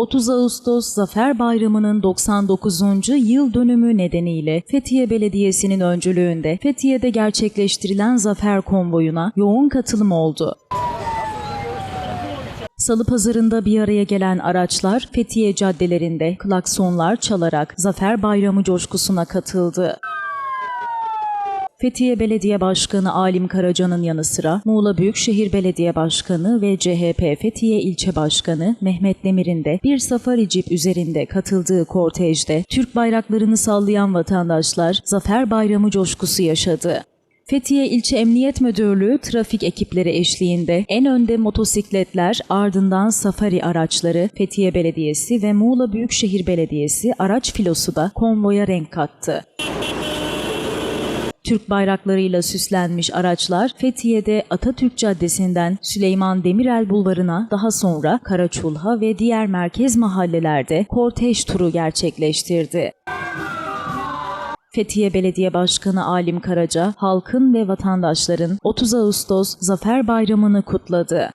30 Ağustos Zafer Bayramı'nın 99. yıl dönümü nedeniyle Fethiye Belediyesi'nin öncülüğünde Fethiye'de gerçekleştirilen zafer konvoyuna yoğun katılım oldu. Salı pazarında bir araya gelen araçlar Fethiye caddelerinde klaksonlar çalarak Zafer Bayramı coşkusuna katıldı. Fethiye Belediye Başkanı Alim Karaca'nın yanı sıra Muğla Büyükşehir Belediye Başkanı ve CHP Fethiye İlçe Başkanı Mehmet Demir'in de bir safari cip üzerinde katıldığı kortejde Türk bayraklarını sallayan vatandaşlar Zafer Bayramı coşkusu yaşadı. Fethiye İlçe Emniyet Müdürlüğü trafik ekipleri eşliğinde en önde motosikletler ardından safari araçları Fethiye Belediyesi ve Muğla Büyükşehir Belediyesi araç filosu da konvoya renk kattı. Türk bayraklarıyla süslenmiş araçlar Fethiye'de Atatürk Caddesi'nden Süleyman Demirel Bulvarı'na daha sonra Karaçulha ve diğer merkez mahallelerde kortej turu gerçekleştirdi. Fethiye Belediye Başkanı Alim Karaca, halkın ve vatandaşların 30 Ağustos Zafer Bayramı'nı kutladı.